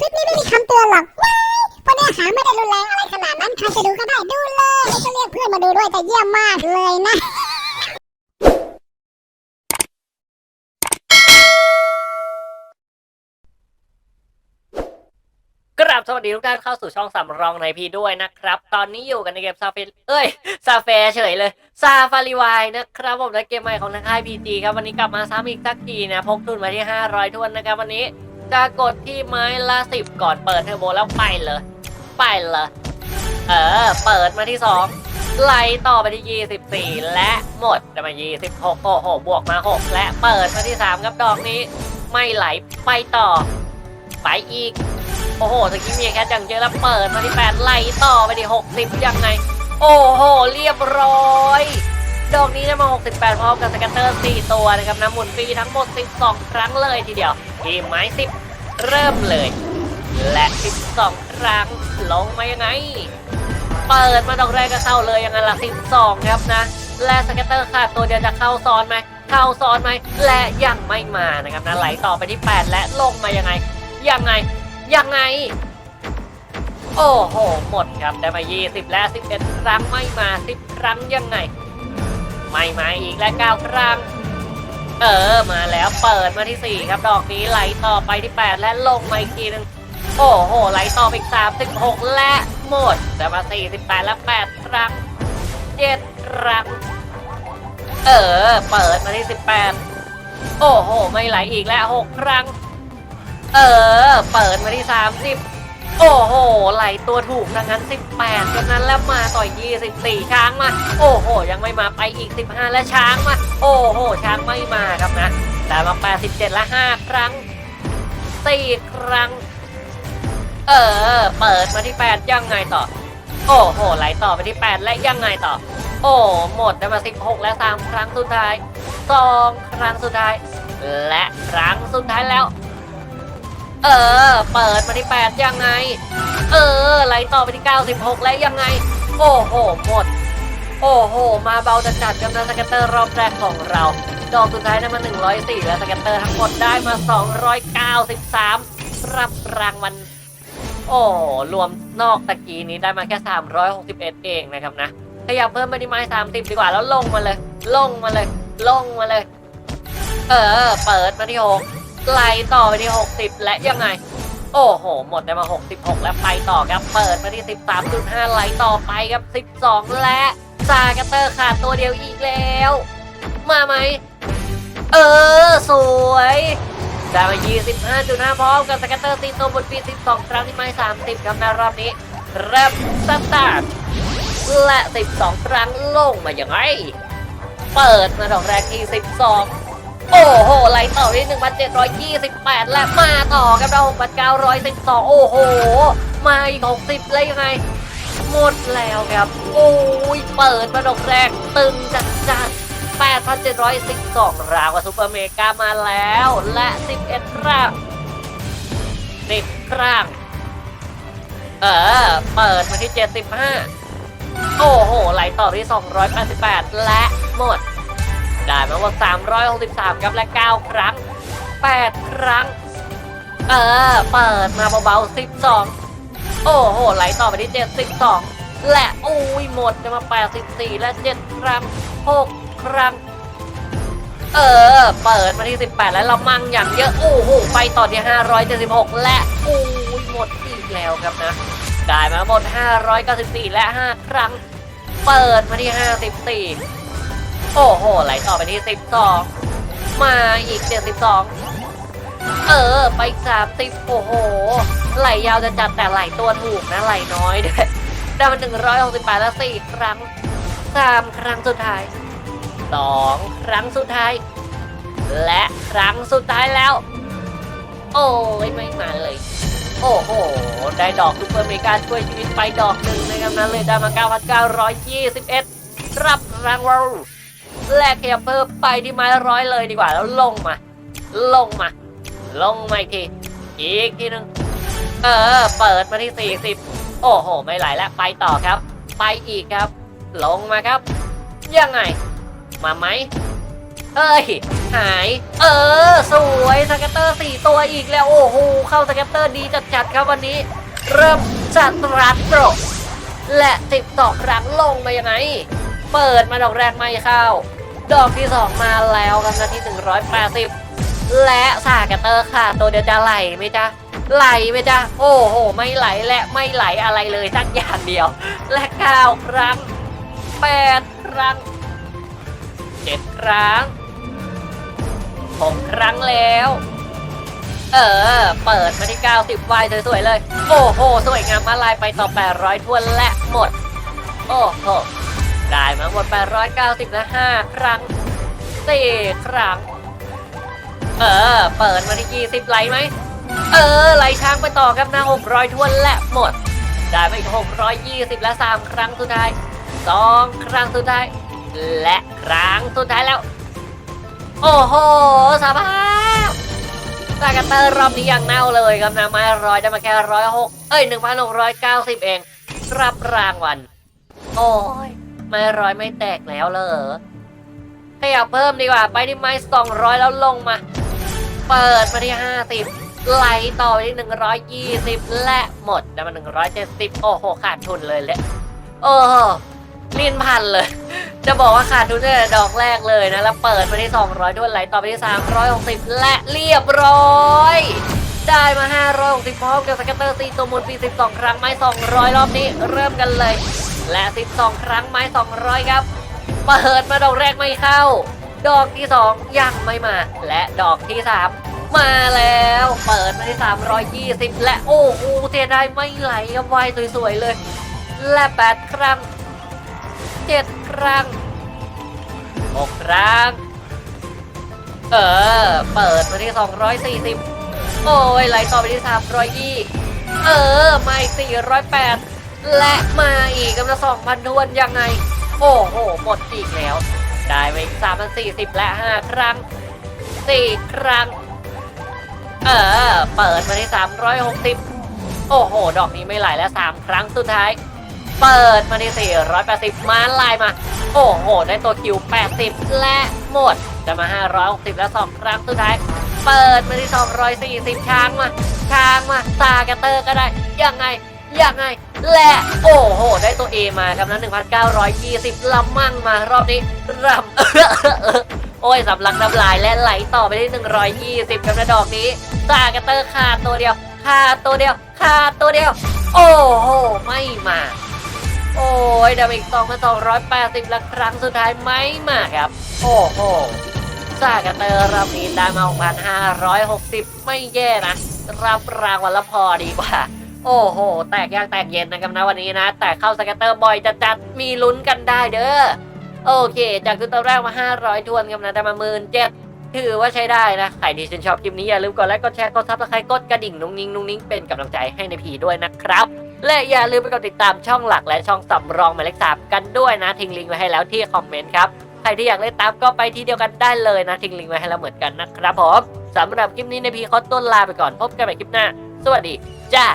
คลิปนี้ไม่มีคำเตือนหรอกว้ายเพราะเนื้อหาไม่ได้รุนแรงอะไรขนาดนั้นใครจะดูก็ได้ดูเลยแล้วก็เรียกเพื่อนมาดูด้วยแต่เยี่ยมมากเลยนะ กราบสวัสดีทุกท่านเข้าสู่ช่องสำรองในพีด้วยนะครับ ตอนนี้อยู่กันในเกมซาเฟเอ้ยซาเฟเฉยเลยซาฟารีวายนะครับผมและเกมใหม่ของทางค่ายพีจีครับวันนี้กลับมาซ้ำอีกสักทีนะพกทุนมาที่ 500ทวนนะครับวันนี้ จะกดที่ไม้ละสิบก่อนเปิดเทอร์โบแล้วไปเลย ไปเลย เออ เปิดมาที่2ไล่ต่อไปที่ 24 และหมดจะมา26โอ้โหบวกมา 6 และเปิดมาที่ 3 ครับดอกนี้ ไม่ไหลไปต่อ ไปอีก โอ้โหตะกี้มีแค่จังเจอแล้วเปิดมาที่ 8 ไล่ต่อไปที่ 60 ยังไง โอ้โห เรียบร้อยดอกนี้ได้มา 68 พร้อมกับสแกตเตอร์ 4 ตัวนะครับนะหมุนฟรีทั้งหมด 12 ครั้งเลยทีเดียว ทีมไม้10เริ่มเลย และ12ครั้งลงมายังไง เปิดมาดอกแรกก็เข้าเลยยังไงล่ะ12ครับนะ และสแกตเตอร์ขาดตัวเดียวจะเข้าซ้อนไหมเข้าซ้อนไหมและยังไม่มานะครับนะไหลต่อไปที่ 8 และลงมายังไง ยังไง ยังไง โอ้โห หมดครับได้มา20 และ 11 ครั้งไม่มา 10 ครั้งยังไง ไม่มาอีกและ 9 ครั้ง เออ มาแล้วเปิดมาที่ 4 ครับ ดอกนี้ไหลต่อไปที่ 8 และลงมาอีกทีหนึง โอ้โห ไหลต่อไปอีก 36 และหมดได้มา 48 และ 8 ครั้ง 7 ครั้ง เออ เปิดมาที่ 18 โอ้โห ไม่ไหลอีกแล้ว 6 ครั้ง เออ เปิดมาที่ 30 โอ้โห ไหลตัวถูกดังนั้น 18จากนั้นแล้วมาต่อย24 ช้างมา โอ้โห ยังไม่มาไปอีก 15 และช้างมา โอ้โห ช้างไม่มาครับนะ แต่มา 87 และ 5 ครั้ง 4 ครั้ง เออ เปิดมาที่ 8 ยังไงต่อ โอ้โห ไหลต่อไปที่ 8 และยังไงต่อ โอ้ หมดได้มา 16 และ 3 ครั้งสุดท้าย 2 ครั้งสุดท้าย และครั้งสุดท้ายแล้ว เออ เปิดมาที่8ยังไง เออไหลต่อไปที่96และยังไง โอ้โหหมด โอ้โห มาเบาจัดๆกับนะสเก็ตเตอร์รอบแรกของเรา ดอกสุดท้ายได้มา104 และสเก็ตเตอร์ทั้งหมดได้มา 293 รับรางวัลโอ้รวมนอกตะกี้นี้ได้มาแค่ 361 เองนะครับนะขยับเพิ่มไปที่ไม้30 ดีกว่าแล้วลงมาเลย ลงมาเลย ลงมาเลย เออ เปิดมาที่6 ไล่ต่อไปที่60 และยังไง โอ้โห หมดได้มา 66 แล้วไปต่อครับ เปิดมาที่ 13.5 ไหลต่อไปครับ 12 และซากเตอร์ขาดตัวเดียวอีกแล้ว มาไหม เออ สวยได้มา 25.5 พร้อมกับสแกตเตอร์ตีตัวบนปี 12 ครั้งที่ไม้30 ครับในรอบนี้เริ่มสตาร์ทและ 12 ครั้งลงมาอย่างไงเปิดมาดอกแรกที่ 12 โอ้โหไหลต่อที่1,728 และมาต่อกับเรา6,912 โอ้โห มาอีก 60แล้วยังไง หมดแล้วครับ โอ้ย เปิดมาดอกแรก ตึงจัดจัด8,712 ราวกับซูเปอร์เมกามาแล้ว และ 11 ครั้ง 10 ครั้ง เออ เปิดมาที่ 75 โอ้โห ไหลต่อที่ 288 และหมด ได้มาหมด363 ครับและ 9 ครั้ง 8 ครั้ง เออ เปิดมาเบาๆ 12 โอ้โห ไหลต่อไปที่ 72 และอุ้ยหมดจะมา 84 และ 7 ครั้ง 6 ครั้ง เออ เปิดมาที่ 18 แล้วเรามั่งอย่างเยอะ โอ้โห ไปต่อที่ 576 และอุ้ยหมดอีกแล้วครับนะได้มาหมด 594 และ 5 ครั้ง เปิดมาที่ 54 โอ้โห ไหลต่อไปที่12มาอีก72เออ ไปอีก30โอ้โห ไหลยาวจะจัดแต่ไหลตัวถูกนะไหลน้อยด้วยได้มา168แปดและ4ครั้ง3ครั้งสุดท้าย2ครั้งสุดท้าย และครั้งสุดท้ายแล้ว โอ้ยไม่มาเลย โอ้โห ได้ดอกซูเปอร์เมกาช่วยชีวิตไปดอกหนึ่งนะครับนั้นเลยได้มา 9,921 รับรางวัล แลกขยับเพิ่มไปที่ไม้ร้อยเลยดีกว่าแล้วลงมา ลงมา ลงมาอีกทีอีกทีหนึ่งเออ เปิดมาที่ 40 โอ้โห ไม่ไหลแล้วไปต่อครับ ไปอีกครับ ลงมาครับ ยังไง มาไหมเอ้ย หาย เออ สวยสเก็ตเตอร์สี่ตัวอีกแล้ว โอ้โห เข้าสเก็ตเตอร์ดีจัดๆครับวันนี้ เริ่มจัดรัดโปรและติดต่อครั้งลงมายังไง เปิดมาดอกแรกไม่เข้า ดอกที่สองมาแล้วครับนาที180 และสาเกตเตอร์ค่ะ ตัวเดียวจะไหลไหมจ๊ะไหลไหมจ๊ะโอ้โห ไม่ไหลและไม่ไหลอะไรเลยสักอย่างเดียว และเก้าครั้งแปดครั้งเจ็ดครั้งหกครั้งแล้ว เออ เปิดมาที่90วายสวยๆเลย โอ้โห สวยงามมาลายไปต่อ 800ทวนและหมด โอ้โห ได้มาหมด 890และ5ครั้ง4ครั้ง เออ เปิดมาที่20ไหลไหม เออ ไหลช้างไปต่อครับนะ600ทวนและหมด ได้ไป620 และ 3 ครั้งสุดท้าย 2 ครั้งสุดท้าย และครั้งสุดท้ายแล้ว โอ้โหสภาพสากาเตอร์รอบนี้ยังเน่าเลยครับนะม้ร้อยได้มาแค่ร้อยหกเอ้ยหนึ่งพันหกร้อยเก้าสิบเอง รับรางวัลโอ้ย ไม้ร้อยไม่แตกแล้วเหรอขยับเพิ่มดีกว่า ไปที่ไม้สองร้อยแล้วลงมา เปิดมาที่ห้าสิบไหลต่อไปที่หนึ่งร้อยยี่สิบและหมดได้มาหนึ่งร้อยเจ็ดสิบโอ้โหขาดทุนเลยแหละโอ้โหลินพันเลย จะบอกว่าขาดทุนแต่ดอกแรกเลยนะ แล้วเปิดไปที่200ด้วยไหลต่อไปที่360และเรียบร้อยได้มา560พร้อมกับสเก็ตเตอร์4ตัวมุนปี12ครั้งไม้200 รอบนี้ เริ่มกันเลย และ 12 ครั้งไม้ 200 ครับ เปิดมาดอกแรกไม่เข้า ดอกที่ 2 ยังไม่มา และดอกที่ 3 มาแล้ว เปิดมาที่ 320 และโอ้โหเสียดายไม่ไหลครับไวสวยๆเลย และ 8 ครั้งเจ็ดครั้งหกครั้ง เออ เปิดมาที่ 240 โอ้ยไหลต่อไปที่320เออมาอีก408 และมาอีกกำลัง2,000ทวนยังไง โอ้โห หมดอีกแล้ว ได้ไปอีก3,040และ5ครั้ง4ครั้ง เออ เปิดมาที่360โอ้โห ดอกนี้ไม่ไหลแล้ว3ครั้งสุดท้าย เปิดมาที่480มาลายมา โอ้โห ได้ตัวคิว80และหมดจะมา560และ2ครั้งสุดท้ายเปิดมาที่240 ช้างมา ช้างมา ตากระเตอร์ก็ได้ ยังไง ยังไง และโอ้โห ได้ตัว A มาครับนะ1,920ลำมั่งมารอบนี้รำโอ้ยสำลักน้ำลายและไหลต่อไปที่ 120ครับนะดอกนี้ตากระเตอร์ขาดตัวเดียวขาดตัวเดียวขาดตัวเดียว โอ้โห ไม่มา โอ้ยดาวิก2,280และครั้งสุดท้ายไม่มาครับ โอ้โหซากาเตอร์รอบนี้ได้มา6,560 ไม่แย่นะ รับรางวัลละพอดีกว่า โอ้โห แตกยากแตกเย็นนะครับนะวันนี้นะ แต่เข้าสเกตเตอร์บ่อยจะจัดมีลุ้นกันได้เด้อ โอเค จากชุดตัวแรกมา 500ทวนกันนะได้มาหมื่นเจ็ดถือว่าใช้ได้นะ ใครที่ชื่นชอบคลิปนี้อย่าลืมกดไลค์ กดแชร์ กดซับสไครต์กดกระดิ่ง นุ้งนิ้งนุ้งนิ้งเป็นกำลังใจให้ในพีด้วยนะครับ และอย่าลืมไปกดติดตามช่องหลักและช่องสำรองหมายเลขสามกันด้วยนะ ทิ้งลิงก์ไว้ให้แล้วที่คอมเมนต์ครับ ใครที่อยากเล่นตามก็ไปที่เดียวกันได้เลยนะ ทิ้งลิงก์ไว้ให้แล้วเหมือนกันนะครับผมสำหรับคลิปนี้ในพีขอต้นลาไปก่อน พบกันใหม่คลิปหน้า สวัสดีจ้า